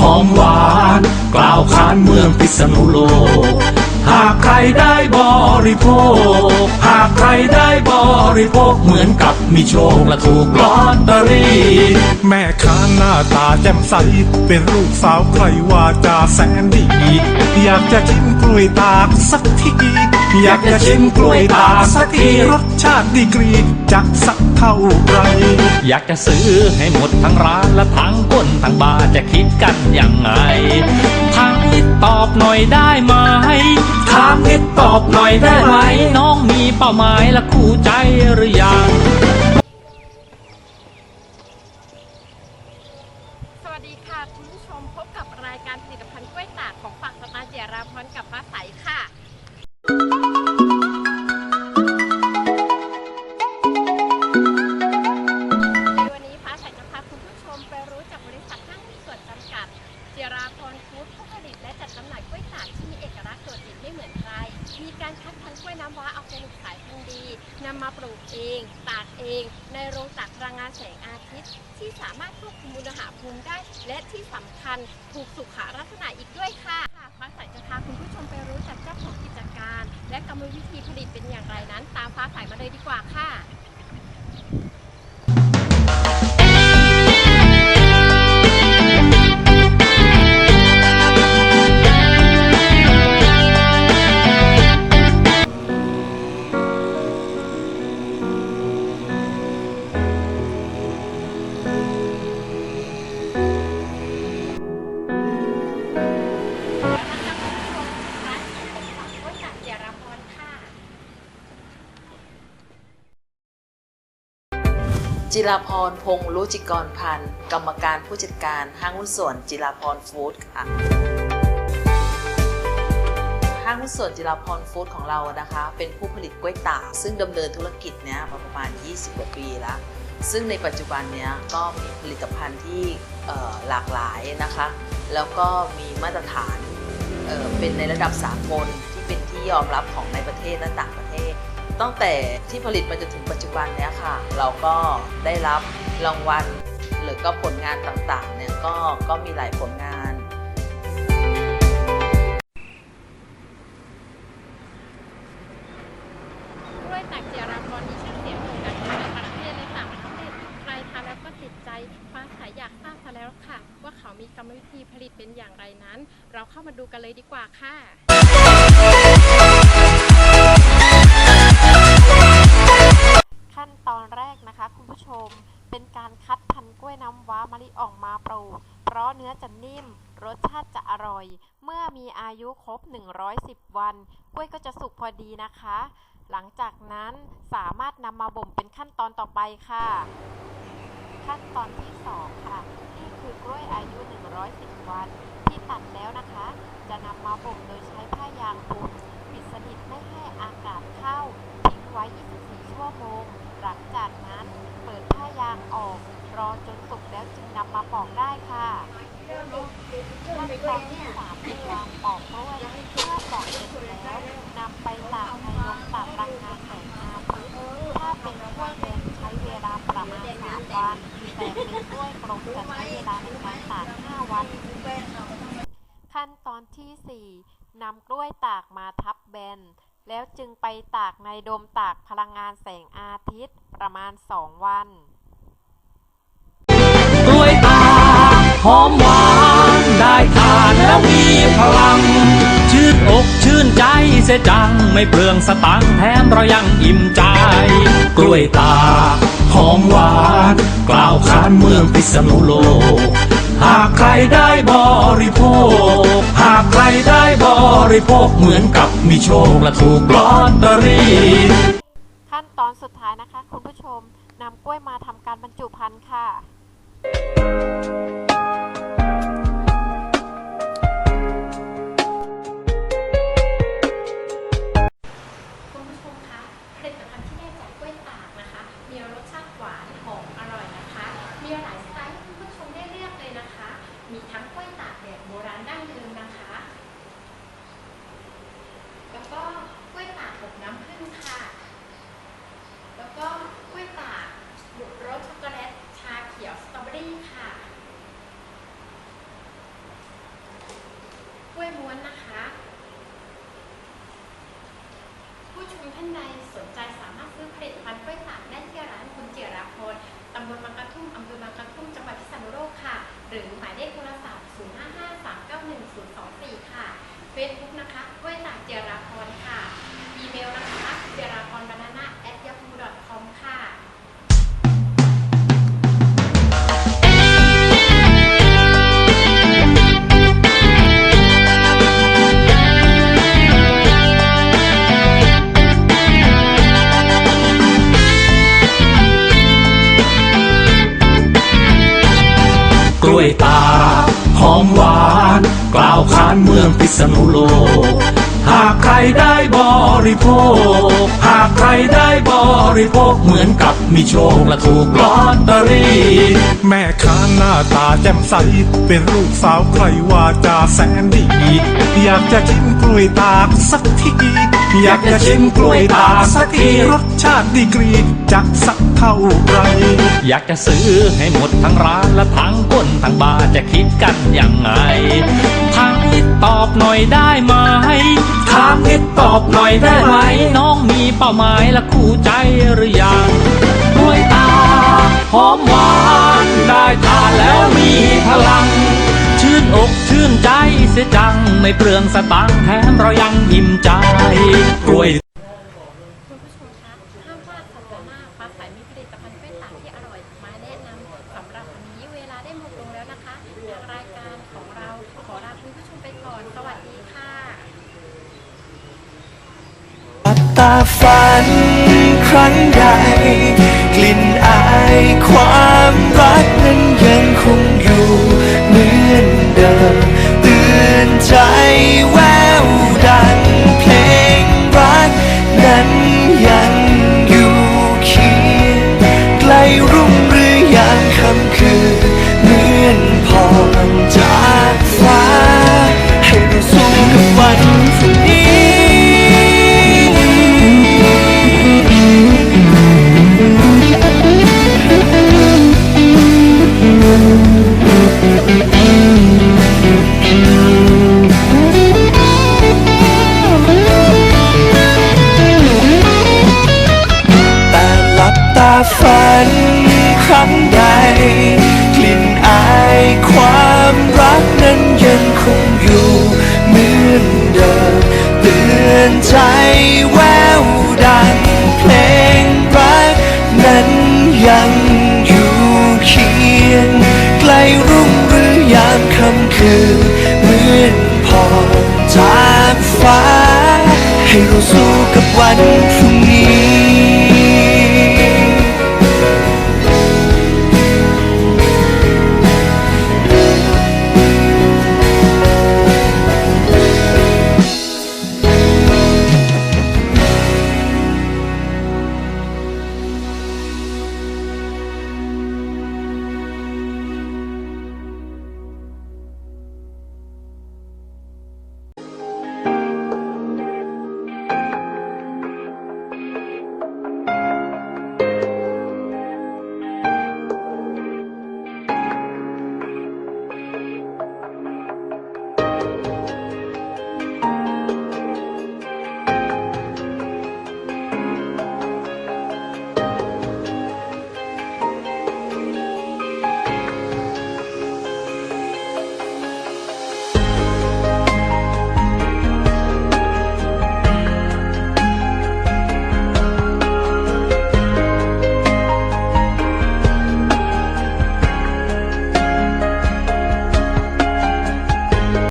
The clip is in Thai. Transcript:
หอมหวานกล่าวขานเมืองพิษณุโลก หากใครได้บริโภค หากใครได้บริโภคเหมือนกับมีโชคและถูกลอตเตอรี่ แม่ค้าหน้าตาแจ่มใส เป็นลูกสาวใครว่าจาแสนดี อยากจะชิมกล้วยตากสักที อยากจะชิมกล้วยตากสักทีรสชาติดีกรีจะสัก เท่าไร อยากจะซื้อให้หมดทั้งร้านและทั้งก้นทั้งบาร์จะคิดกันยังไงทางนิดตอบหน่อยได้ไหมทางนิดตอบหน่อยได้ไหม น้องมีเป้าหมายและคู่ใจหรือยังสวัสดีค่ะคุณผู้ชมพบกับรายการผลิตภัณฑ์กล้วยตากของฝากสตาเจียราพรกับฟ้าใสค่ะ มุมได้ และที่สำคัญถูกสุขลักษณะอีกด้วยค่ะค่ะฟ้าใสจะพาคุณผู้ชมไปรู้จักเจ้าของกิจการ และกรรมวิธีผลิตเป็นอย่างไรนั้น ตามฟ้าใสมาเลยดีกว่าค่ะ จิราพรพงษ์รุจิกรพันธ์กรรมการผู้จัดการห้างหุ้นส่วนจิราพรฟู้ดค่ะ ห้างหุ้นส่วนจิราพรฟู้ดของเรานะคะ เป็นผู้ผลิตกล้วยตากซึ่งดำเนินธุรกิจเนี้ยมาประมาณ 20 กว่าปีแล้ว ซึ่งในปัจจุบันเนี้ยก็มีผลิตภัณฑ์ที่หลากหลายนะคะ แล้วก็มีมาตรฐานเเป็นในระดับสากลที่เป็นที่ยอมรับของในประเทศและต่างประเทศ ตั้งแต่ที่ผลิตมาจนถึงปัจจุบันเนี้ยค่ะ เราก็ได้รับรางวัล หรือก็ผลงานต่างๆเนี่ยก็ก็มีหลายผลงานกล้วยตากเจียราพรมีชื่อเสียงโด่งดังในประเทศและต่างประเทศใครทานแล้วก็ติดใจฟ้าใสอยากทราบซะแล้วค่ะ ว่าเขามีกรรมวิธีผลิตเป็นอย่างไรนั้น เราเข้ามาดูกันเลยดีกว่าค่ะ อนแรกนะคะ คุณผู้ชมเป็นการคัดพันธุ์กล้วยน้ำว้ามะลิอ่องมาปลูกเพราะเนื้อจะนิ่ม รสชาติจะอร่อย เมื่อมีอายุครบ 110 วัน กล้วยก็จะสุกพอดีนะคะ หลังจากนั้นสามารถนำมาบ่มเป็นขั้นตอนต่อไปค่ะ ขั้นตอนที่ 2 ค่ะ นี่คือกล้วยอายุ 110 วัน ที่ตัดแล้วนะคะ จะนำมาบ่มโดยใช้ผ้ายางคลุมปิดสนิทไม่ให้อากาศเข้าทิ้งไว้ 24 ลังจากนั้นเปิดผ้ายางออก รอจนสุกแล้วจึงนำมาปอกได้ค่ะขั้นตอนที่สามคือการปอกกล้วยเมื่อปอกเสร็จแล้วนำไปตากในโรงตากพลังงานแสงอาทิตย์ถ้าเป็นกล้วยแดงใช้เวลาประมาณสามวันแต่เป็นกล้วยกลมจะใช้เวลาในการตากห้าวัน ขั้นตอนที่4นำกล้วยตากมาทับแบน แล้วจึงไปตากในโดมตากพลังงานแสงอาทิตย์ประมาณ 2 วัน กล้วยตากหอมหวานได้ทานแล้วมีพลัง ชื่นอกชื่นใจเสียจังไม่เปลืองสตังค์แถมเรายังอิ่มใจ กล้วยตากหอมหวาน กล่าวขานเมืองพิษณุโลก หากใครได้บริโภค หากใครได้บริโภคเหมือนกับมีโชคและถูกลอตเตอรี่ขั้นตอนสุดท้ายนะคะ คุณผู้ชมนำกล้วยมาทำการบรรจุภัณฑ์ค่ะคุณผู้ชมคะผลิตภัณฑ์ที่ได้จากกล้วยตากนะคะ มีรสชาติหวานหอมอร่อยนะคะ มีหลายสไตล์ให้คุณผู้ชมได้เลือกเลยนะคะ มีทั้งกล้วยตากแบบโบราณดั้งเดิมนะคะ แล้วก็กล้วยตากอบน้ำผึ้งค่ะ แล้วก็กล้วยตากบุกรสช็อกโกแลตชาเขียวสตรอเบอรี่ค่ะ กล้ วยม้วนนะคะ ผู้ชมท่านใดสนใจสา กล้วยตา หอมหวานกล่าวขานเมืองพิษณุโลก หากใครได้บริโภค หากใคร ริโภคเหมือนกับมีโชคและถูกลอตเตอรี่ แม่ค้าหน้าตาแจ่มใส เป็นลูกสาวใครว่าจาแสนดี อยากจะชิมกล้วยตากสักที อยากจะชิมกล้วยตากสักทีรสชาติดีกรีจะสักเท่าไหรอยากจะซื้อให้หมดทั้งร้านและทั้งคนทั้งบาร์จะคิดกันยังไงทาง นิดตอบหน่อยได้ไหมถามนิดตอบหน่อยได้ไหม น้องมีเป้าหมายและคู่ใจหรือยังด้วยตาหอมหวานได้ทานแล้วมีพลัง ชื่นอกชื่นใจเสียจังไม่เปลืองสตังค์แถมเรายังอิ่มใจกล้วย ตาฝันครั้งใด กลิ่นอายความรักนั้นยังคงอยู่เหมือนเดิมตื่นใจแววดังเพลงรักนั้นยังอยู่เคียงใกล้รุ่งหรือยังค่ำคืน สู้กับวัน